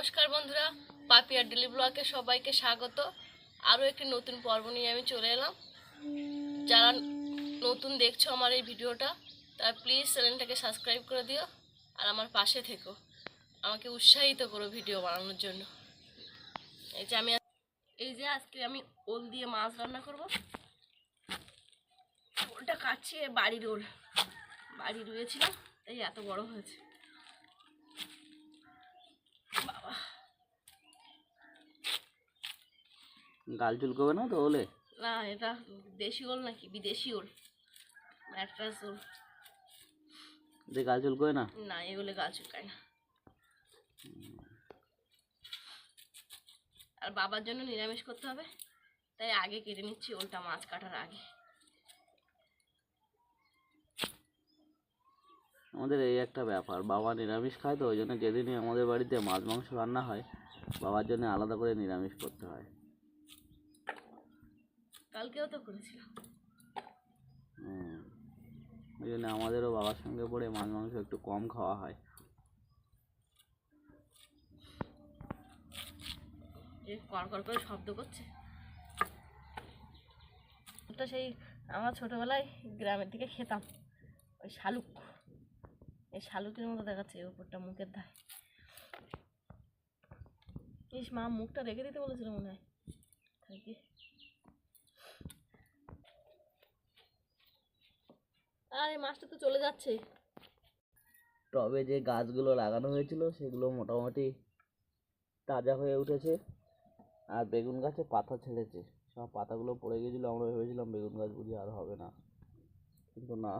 নমস্কার বন্ধুরা, পাপিয়ার ডেলি ব্লগে সবাইকে স্বাগত। আরও একটি নতুন পর্ব নিয়ে আমি চলে এলাম। যারা নতুন দেখছ আমার এই ভিডিওটা, তারা প্লিজ চ্যানেলটাকে সাবস্ক্রাইব করে দিও আর আমার পাশে থেকো। আমাকে উৎসাহিত করো ভিডিও বানানোর জন্য। এই যে আমি এই যে আজকে আমি ওল দিয়ে মাছ রান্না করব। ওলটা কাটছি বাড়ির ওল। বাড়ি রুয়েছিলাম তাই এত বড় হয়েছে বাবা গাল চুলকবে না তো হলে না এটা দেশি ওল নাকি? বিদেশি ওল ম্যাট্রাস ওল যে গাল চুলকবে না? না এগুলো গাছ চুলকায় না। আর বাবার জন্য নিরামিষ করতে হবে। তাই আগে কেটে নিচ্ছি ওলটা মাছ কাটার আগে। আমাদের এই একটা ব্যাপার বাবা নিরামিষ খায় তো ওই জন্য যেদিনই আমাদের বাড়িতে মাছ মাংস রান্না হয় বাবার জন্য আলাদা করে নিরামিষ করতে হয়। কালকেও তো করেছিলাম। ওই জন্য আমাদেরও বাবার সঙ্গে পড়ে মাছ মাংস একটু কম খাওয়া হয়। যে কর শব্দ করছে। ওটা সেই আমরা ছোটবেলায় গ্রামের দিকে খেতাম ওই শালুক। এই শালুকের মতো দেখাচ্ছে উপরটা মুখের ধারে ইস মা মুখটা রেখে দিতে বলেছিল মনে হয়। থাকি আর এই মাছটা তো চলে যাচ্ছে। টবে যে গাছগুলো লাগানো হয়েছিল, সেগুলো মোটামুটি তাজা হয়ে উঠেছে। আর বেগুন গাছে পাতা ছেড়েছে। সব পাতাগুলো পড়ে গেছিল আমরা ভেবেছিলাম বেগুন গাছ বুঝি আর হবে না। কিন্তু না,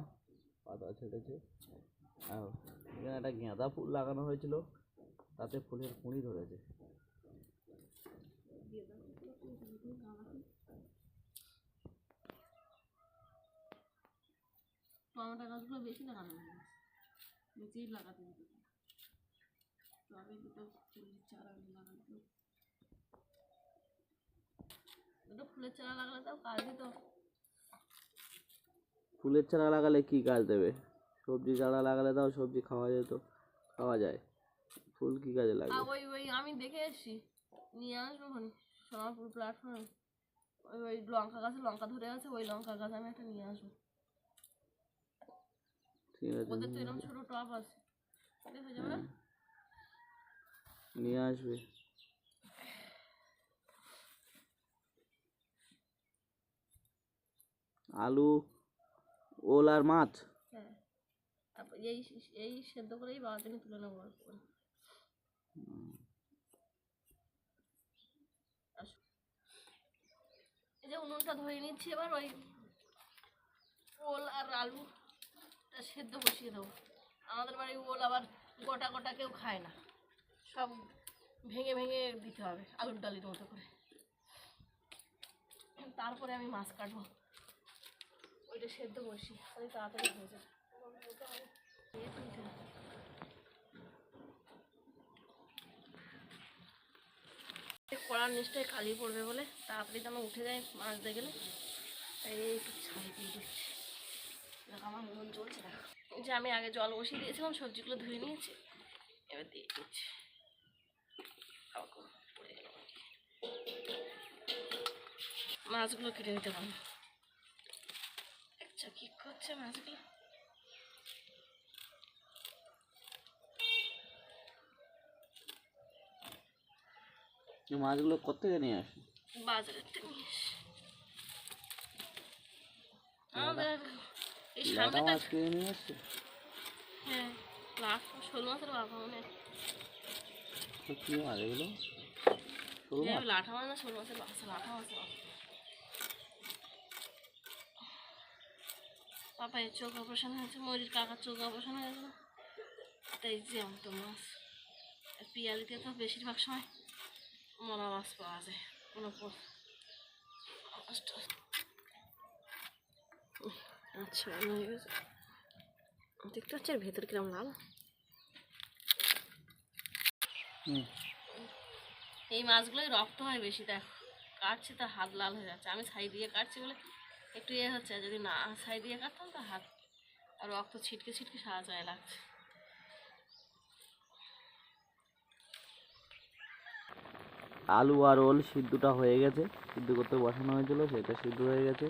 পাতা ছেড়েছে। আর এখানে একটা গাঁদা ফুল লাগানো হয়েছিল, তাতে ফুলের কুঁড়ি ধরেছে। টমেটো গাছগুলো বেশি লাগানো গেছে বেশিই লাগাতে হতো টবে দুটো ফুলের চারা লাগাতে দুটো ফুলের চারা লাগালে তাও কাজ দিত। ফুলের চারা লাগালে কি কাজ দেবে? সবজি চারা লাগালে তাও সবজি খাওয়া যেত খাওয়া যায়। ফুল কি কাজে লাগবে? ওই ওই আমি দেখে এসেছি। নিয়ে আসব সোনারপুর প্ল্যাটফর্মে ওই ওই লঙ্কা গাছে লঙ্কা ধরে আছে ওই লঙ্কা গাছ আমি একটা নিয়ে আসব। ঠিক আছে ওদের তো এরকম ছোটো টপ আছে। দেখা যাবে। না নিয়ে আসবে। আলু ওল আর মাছ। হ্যাঁ। এই এই সেদ্ধ করেই বাবার জন্য তুলে নেব। এই যে উনুনটা ধরে নিচ্ছি এবার ওই ওল আর আলু। সেদ্ধ বসিয়ে দেবো। আমাদের বাড়ি ওল আবার গোটা গোটা কেউ খায় না। সব ভেঙে ভেঙে দিতে হবে আলুর ডালির মতো করে। তারপরে আমি মাছ কাটবো। ওইটা সেদ্ধ বসি তাহলে তাড়াতাড়ি হয়ে যাবে। কড়ার নিচটায় খালি পড়বে বলে। তাড়াতাড়ি যেন উঠে যায় মাছ দিয়ে গেলে এই একটু ছাই দিয়ে দিচ্ছি। দেখো আমার মন চলছে এই যে আমি আগে জল বসিয়ে দিয়েছিলাম সবজিগুলো ধুয়ে নিয়েছি এবার দিয়ে দিচ্ছি। মাছগুলো কেটে নিতে পারব আচ্ছা কি করছে মাছগুলো? মাছগুলো কোথেকে নিয়ে আসে? বাজারের থেকে নিয়ে এসে। আমাদের এই সামনেটা মাছ নিয়ে আসছে হ্যাঁ বাবা মনে কি মাছ এগুলো? শোল লাঠা মাছ না শোল মাছের বাচ্চা লাঠা মাছের বাচ্চা পাপায়ের চোখ অপারেশন হয়েছে ময়ূরীর কাকার চোখ অপারেশন হয়েছিল তাই জ্যান্ত মাছ। আর পিয়ালিতে তো বেশিরভাগ সময় মরা মাছ পাওয়া যায় কোনো উহ, আচ্ছা দেখতে পাচ্ছি আর ভেতর কিরম লাল। হুম। এই মাছগুলোই রক্ত হয় বেশি দেখো। কাটছি তা হাত লাল হয়ে যাচ্ছে। আমি ছাই দিয়ে কাটছি বলে একটু ইয়ে হচ্ছে আর যদি না ছাই দিয়ে কাটতাম তো হাত আর রক্ত ছিটকে ছিটকে সারা যায় লাগছে। আলু আর ওল সিদ্ধটা হয়ে গেছে। সিদ্ধ করতে বসানো হয়েছিল সেটা সিদ্ধ হয়ে গেছে।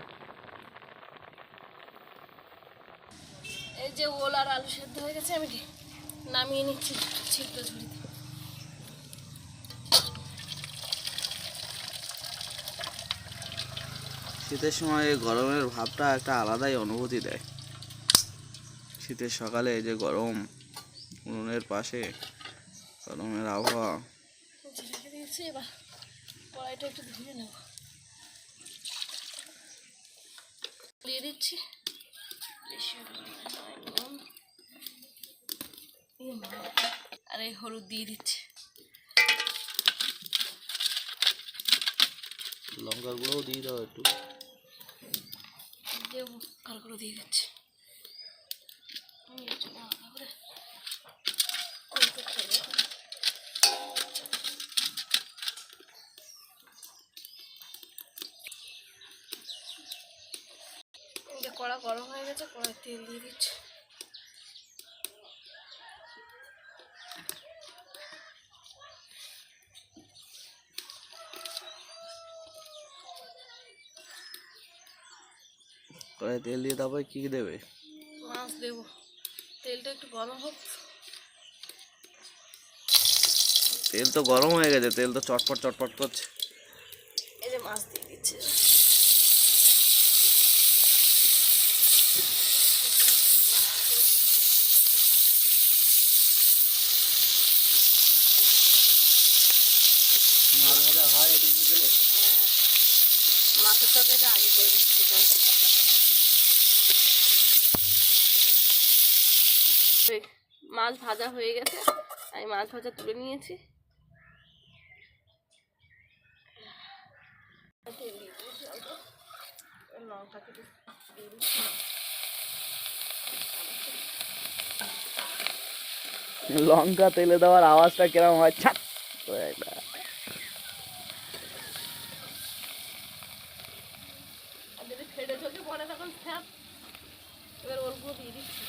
যে ওল আর আলু সেদ্ধ হয়ে গেছে আমি নামিয়ে নিচ্ছি ছিদ্র ঝুড়িতে। শীতের সময় এই গরমের ভাবটা একটা আলাদাই অনুভূতি দেয়। শীতের সকালে যে গরম উনুনের পাশে গরমের আবহাওয়া। নিচে রেখে দিয়েছি এবার কড়াইটা একটু ধুয়ে নেব। দিয়ে দিচ্ছি। বেশি হলুদ নয়, নুন। এই মা। আর এই হলুদ দিয়ে দিচ্ছি। লঙ্কার গুঁড়োও দিয়ে দাও একটু। দেব করে দিয়ে দিচ্ছি। কড়া গরম হয়ে গেছে কড়াই তেল দিয়ে দিচ্ছি। কড়াই তেল দিয়ে তারপরে কী দেবে? মাছ দেবো। তেলটা একটু গরম হোক। তেল তো গরম হয়ে গেছে তেল তো চটপট চটপট করছে। এই যে মাছ দিয়ে দিচ্ছি। মাছ ভাজা হয় এদিকে গেলে? মাছের তরকারিটা আগে করে দিচ্ছি তাই। এই মাছ ভাজা হয়ে গেছে। আমি মাছ ভাজা তুলে নিয়েছি। লঙ্কা তেলে দেওয়ার আওয়াজটা কিরম হয়? ছাপ করে একটা। আর যদি ফেটে চোখে পড়ে তখন ফ্যাপ এবার ওলগুলো দিয়ে দিচ্ছি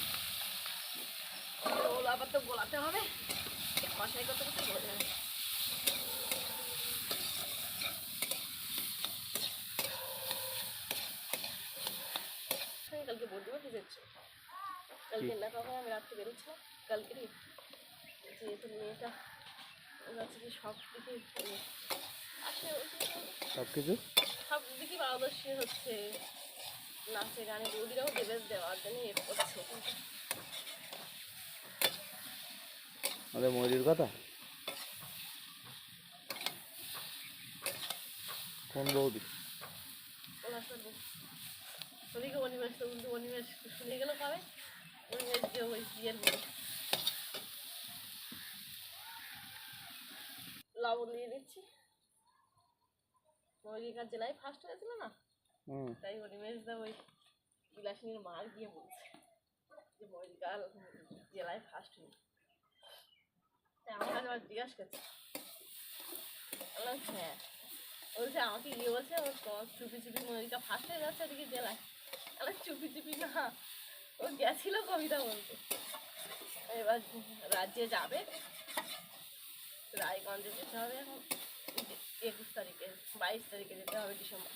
এবার ওল আবার তো গোলাতে হবে কষাই করতে করতে গলে যাবে আমি কালকে বলতে পারছি যাচ্ছি কালকে না কখন আমি রাত্রে যেহেতু মেয়েটা ওর সব দিকে আসে সব কিছু? সব দিকে পারদর্শী হচ্ছে। নাচে গানে বৌদিরাও দেওয়ার জন্য এ করছে। কিন্তু আমাদের ময়ূরীর কথা? কোন বৌদি? ওদিকে অনিমেষ উল্টো অনিমেষ শুনে গেল পাবে লবণ দিয়ে দিচ্ছি মরিকার জেলায় ফার্স্ট হয়েছিল না তাই অনিমেষ দা ওই বিলাসিনীর মার গিয়ে বলছে যে জেলায় ফার্স্ট হয়েছে তাই আমার আবার জিজ্ঞাসা করছে হ্যাঁ বলছে আমাকে গিয়ে বলছে তোমার চুপি চুপি মরিকা ফার্স্ট হয়ে যাচ্ছে ওদিকে জেলায় তাহলে চুপি চুপি না ও গেছিল কবিতা বলতে। এবার রাজ্যে যাবে। রায়গঞ্জে যেতে হবে এখন। একুশ তারিখে বাইশ তারিখে যেতে হবে ডিসেম্বর।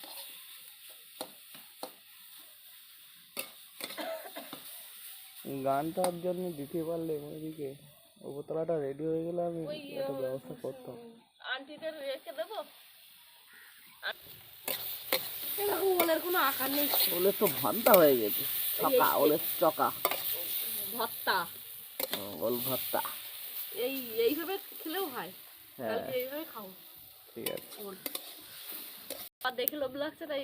গানটার জন্য দিতে পারলে ময়ূরীকে উপরতলাটা রেডি হয়ে গেলে আমি একটা ব্যবস্থা করতাম। আন্টিদের রেখে দেবো? এরকম ওলের কোনো আকার নেই। ওলের তো ভান্তা হয়ে গেছে। চকা ওলের চকা। ভত্তা ওল ভর্তা। এই এইভাবে খেলেও হয়। হ্যাঁ। কালকে এইভাবে খাও ঠিক আছে। আর দেখে লোভ লাগছে তাই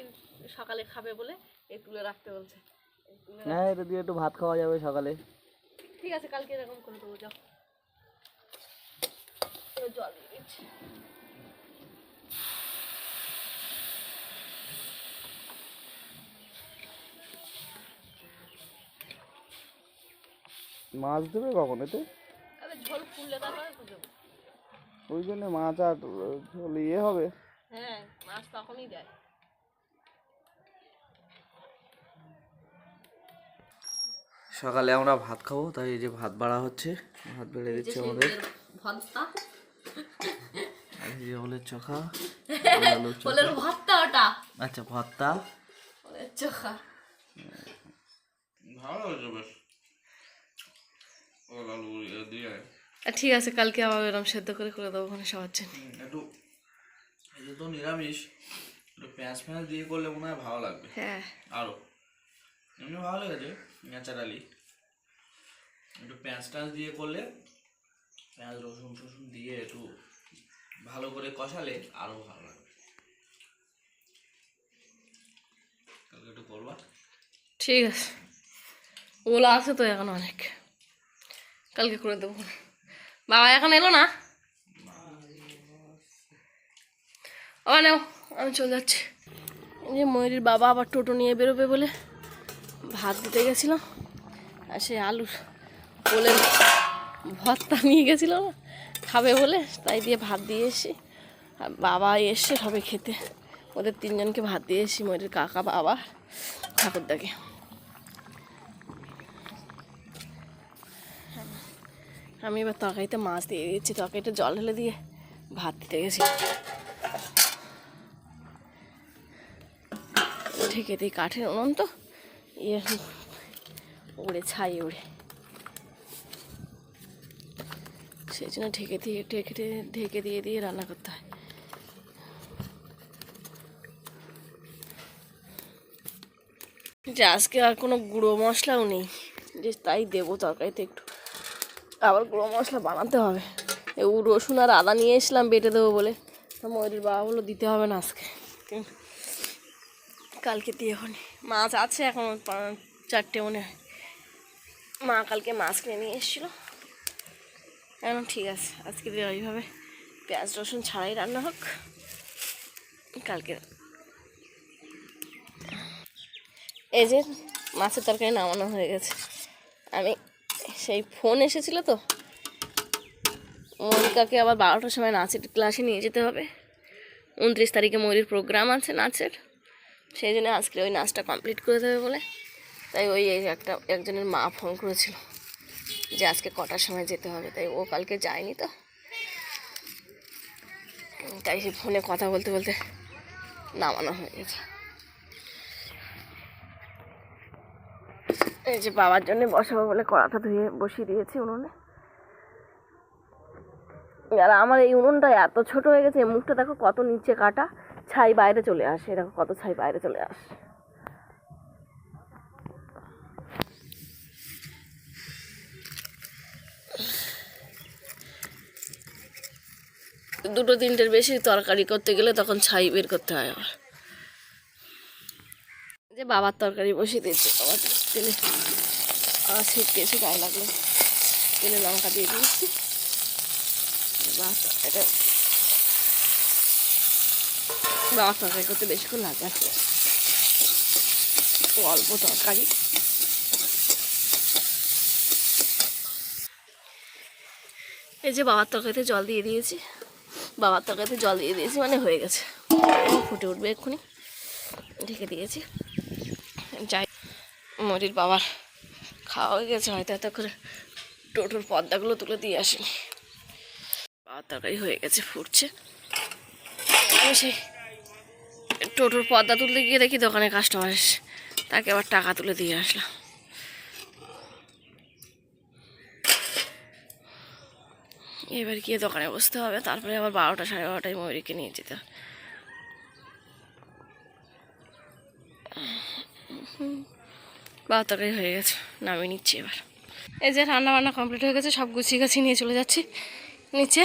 সকালে খাবে বলে এই তুলে রাখতে বলছে। হ্যাঁ এটা দিয়ে একটু ভাত খাওয়া যাবে সকালে। ঠিক আছে কালকে এরকম করে দেবো যাও। জল দিচ্ছি। মাছ দেবে কখন? এতে? ওই জন্য মাছ আর ঝোল ইয়ে হবে? হ্যাঁ মাছ তখনই দেয়। সকালে আমরা ভাত খাব তাই এই যে ভাত বাড়া হচ্ছে। ভাত বেড়ে দিচ্ছে আমাদের। আর যে ওলের চোখা আলুর চোখা। ওলের ভর্তা ওটা। আচ্ছা ভর্তা। ওলের চোখা। ভালো হয়েছে বেশ ওল আলু ইয়ে দিয়ে আর ঠিক আছে কালকে আবার এরকম সেদ্ধ করে করে দেবো ওখানে সবার জন্য একটু এই যে তো নিরামিষ একটু পেঁয়াজ ফেঁয়াজ দিয়ে করলে মনে হয় ভালো লাগবে। হ্যাঁ। আরও এমনি ভালো লেগেছে ন্যাচারালি। একটু পেঁয়াজ টাঁয়াজ দিয়ে করলে পেঁয়াজ রসুন টসুন দিয়ে একটু ভালো করে কষালে আরও ভালো লাগবে। কালকে একটু করবা? ঠিক আছে। ওগুলো আছে তো এখন অনেক। কালকে করে দেবো। বাবা, এখন এলো না? ও আমি চলে যাচ্ছি। যে ময়ূরীর বাবা আবার টোটো নিয়ে বেরোবে বলে ভাত দিতে গেছিলাম আর সে আলুর বলে ভর্তা নিয়ে গেছিল খাবে বলে, তাই দিয়ে ভাত দিয়ে এসি আর বাবা এসছে সবে খেতে, ওদের তিনজনকে ভাত দিয়ে এসছি, ময়ূরীর কাকা, বাবা, ঠাকুরদাকে। আমি এবার তরকারিতে মাছ দিয়ে দিচ্ছি। তরকারিতে জল ঢেলে দিয়ে ভাত দিতে গেছি। ঢেকে দিই কাঠের উনুন তো। ইয়ে উড়ে, ছাই উড়ে। সেই জন্য ঢেকে দিয়ে, ঢেকে ঢেকে দিয়ে দিয়ে রান্না করতে হয়। যে আজকে আর কোনো গুঁড়ো মশলাও নেই। যে তাই দেবো তরকারিতে একটু। আবার গুঁড়ো মশলা বানাতে হবে। উ রসুন আর আদা নিয়ে এসলাম, বেটে দেবো বলে। ময়ূরীর বাবা বলল, দিতে হবে না আজকে। কালকে দিয়ে হনি মাছ আছে এখন চারটে মনে হয়। মা কালকে মাছ কিনে নিয়ে এসেছিল। এখন ঠিক আছে, আজকে দিয়ে ওইভাবে পেঁয়াজ, রসুন ছাড়াই রান্না হোক। কালকে। এই যে মাছের তরকারি নামানো হয়ে গেছে। আমি সেই ফোন এসেছিল তো। মনিকাকে আবার বারোটার সময় নাচের ক্লাসে নিয়ে যেতে হবে। উনত্রিশ তারিখে ময়ূরীর প্রোগ্রাম আছে নাচের। সেই জন্য আজকে ওই নাচটা কমপ্লিট করে দেবে বলে। তাই ওই একটা, একজনের মা ফোন করেছিল যে আজকে কটার সময় যেতে হবে। তাই ও কালকে যায়নি তো। তাই সে ফোনে কথা বলতে বলতে নামানো হয়ে গেছে। এই যে বাবার জন্য বসাবো বলে কড়াটা ধুয়ে বসিয়ে দিয়েছি উনুনে। আর আমার এই উনুনটা এত ছোট হয়ে গেছে মুখটা দেখো কত নিচে কাটা, ছাই বাইরে চলে আসে দেখো কত ছাই বাইরে চলে আসে। দুটো তিনটের বেশি তরকারি করতে গেলে তখন ছাই বের করতে হয় আবার। যে বাবার তরকারি বসিয়ে দিয়েছে। বাবার তেলে আর ছিটকেছে গায়ে লাগল। তেলে লঙ্কা দিয়ে দিয়েছি। বাবার তরকারি করতে বেশিক্ষণ লাগে। অল্প তরকারি। এই যে বাবার তরকারিতে জল দিয়ে দিয়েছি। বাবার তরকারিতে জল দিয়ে দিয়েছি মানে হয়ে গেছে। ফুটে উঠবে এক্ষুনি। ঢেকে দিয়েছি। মরির বাবার খাওয়া হয়ে গেছে, হয়তো এত করে টোটোর পর্দাগুলো তুলে দিয়ে আসিনি। বাবার তরকারি হয়ে গেছে, ফুটছে। সেই টোটোর পর্দা তুলতে গিয়ে দেখি দোকানে কাস্টমার এসে তাকে আবার টাকা তুলে দিয়ে আসলাম। এবার গিয়ে দোকানে বসতে হবে, তারপরে আবার বারোটা সাড়ে বারোটায় ময়ূরীকে নিয়ে যেতে হবে। তরকারি হয়ে গেছে, নামিয়ে নিচ্ছি এবার। এই যে রান্না বান্না কমপ্লিট হয়ে গেছে, সব গুছিয়ে গাছিয়ে নিয়ে চলে যাচ্ছি। নিচে